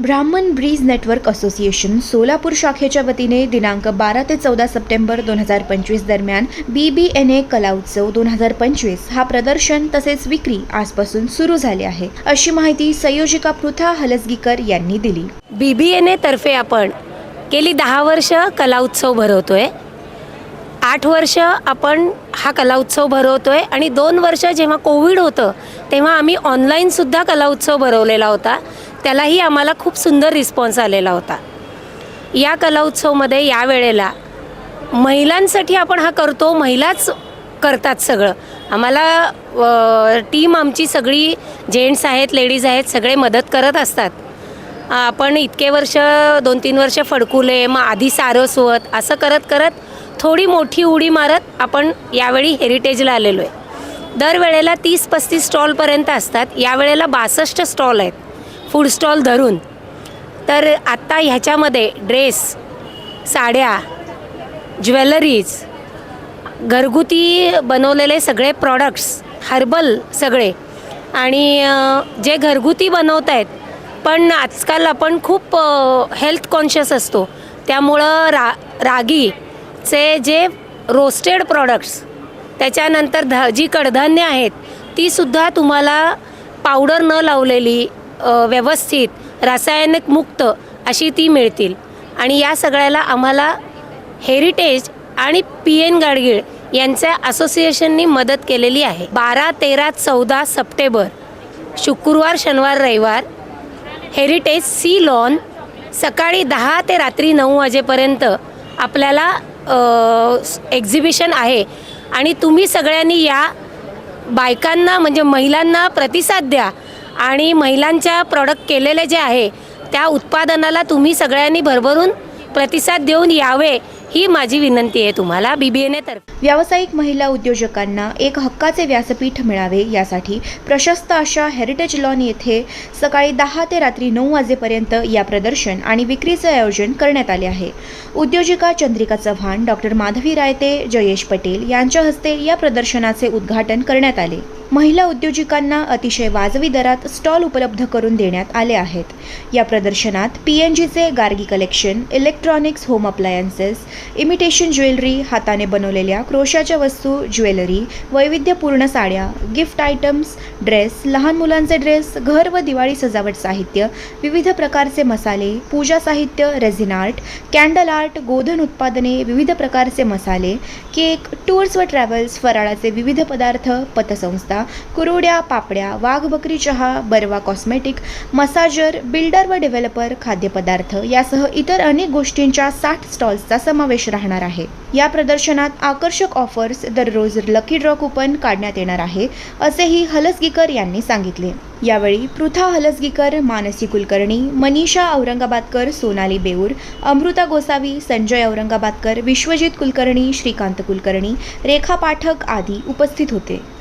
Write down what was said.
ब्राह्मण bridge network association Solapur शाखेच्या वतीने दिनांक बारा ते चौदा सप्टेंबर दोन हजार पंचवीस दरम्यान बी बी एन ए कला उत्सव दोन हजार पंचवीस हा प्रदर्शन तसेच विक्री आजपासून सुरू झाले आहे. अशी माहिती संयोजिका पृथा हलसगीकर यांनी दिली. बी बी एन तर्फे आपण गेली दहा वर्ष कला उत्सव भरवतोय. आठ वर्ष आपण हा कला उत्सव भरवतोय आणि दोन वर्ष जेव्हा कोविड होतं तेव्हा आम्ही ऑनलाईनसुद्धा कला उत्सव भरवलेला होता. त्यालाही आम्हाला खूप सुंदर रिस्पॉन्स आलेला होता. या कला उत्सवमध्ये या वेळेला महिलांसाठी आपण हा करतो महिलाच करतात सगळं. आम्हाला टीम आमची सगळी जेंट्स आहेत लेडीज आहेत सगळे मदत करत असतात. आपण इतके वर्ष दोन तीन वर्ष फडकुले मग आधी सारस्वत असं करत करत थोडी मोठी उडी मारत आपण यावेळी हेरिटेजला आलेलो आहे. दरवेळेला तीस पस्तीस स्टॉलपर्यंत असतात. यावेळेला बासष्ट स्टॉल आहेत. फूड स्टॉल धरून. तर आत्ता ह्याच्यामध्ये ड्रेस साड्या ज्वेलरीज घरगुती बनवलेले सगळे प्रॉडक्ट्स हर्बल सगळे. आणि जे घरगुती बनवत आहेत पण आजकाल आपण खूप हेल्थ कॉन्शियस असतो. त्यामुळं रा रागीचे जे रोस्टेड प्रॉडक्ट्स त्याच्यानंतर ध जी कडधान्य आहेत तीसुद्धा तुम्हाला पावडर न लावलेली व्यवस्थित रासायनिक मुक्त अशी ती मिळतील. आणि या सगळ्याला आम्हाला हेरिटेज आणि पी एन गाडगीळ यांच्या असोसिएशननी मदत केलेली आहे. बारा तेरा चौदा सप्टेंबर शुक्रवार शनिवार रविवार हेरिटेज सी लॉन सकाळी दहा ते रात्री नऊ वाजेपर्यंत आपल्याला एक्झिबिशन आहे. आणि तुम्ही सगळ्यांनी या बायकांना म्हणजे महिलांना प्रतिसाद द्या. आणि महिलांच्या प्रॉडक्ट केलेले जे आहे त्या उत्पादनाला तुम्ही सगळ्यांनी भरभरून प्रतिसाद देऊन यावे ही माझी विनंती आहे तुम्हाला बी बी व्यावसायिक महिला उद्योजकांना एक हक्काचे व्यासपीठ मिळावे यासाठी प्रशस्त अशा हेरिटेज लॉन येथे सकाळी दहा ते रात्री नऊ वाजेपर्यंत या प्रदर्शन आणि विक्रीचे आयोजन करण्यात आले आहे. उद्योजिका चंद्रिका चव्हाण डॉक्टर माधवी रायते जयेश पटेल यांच्या हस्ते या प्रदर्शनाचे उद्घाटन करण्यात आले. महिला उद्योजिकांना अतिशय वाजवी दरात स्टॉल उपलब्ध करून देण्यात आले आहेत. या प्रदर्शनात पी एन जीचे Gargi collection electronics home appliances imitation jewellery हाताने बनवलेल्या क्रोशाच्या वस्तू ज्वेलरी वैविध्यपूर्ण साड्या गिफ्ट आयटम्स ड्रेस लहान मुलांचे ड्रेस घर व दिवाळी सजावट साहित्य विविध प्रकारचे मसाले पूजा साहित्य रेझिन आर्ट कॅन्डल आर्ट गोधन उत्पादने विविध प्रकारचे मसाले केक टूर्स व ट्रॅव्हल्स फराळाचे विविध पदार्थ पतसंस्था कुरुड्या पापड्या वाघ बकरी चहा बर्वा कॉस्मेटिक मसाजर बिल्डर व डेव्हलपर खाद्यपदार्थ यासह इतर अनेक गोष्टींच्या साठ स्टॉल्सचा समावेश राहणार आहे. या प्रदर्शनात आकर्षक ऑफर्स दररोज लकी ड्रॉ कुपन काढण्यात येणार आहे असेही हलसगीकर यांनी सांगितले. यावेळी पृथा हलसगीकर मानसी कुलकर्णी मनीषा औरंगाबादकर सोनाली बेऊर अमृता गोसावी संजय औरंगाबादकर विश्वजित कुलकर्णी श्रीकांत कुलकर्णी रेखा पाठक आदी उपस्थित होते.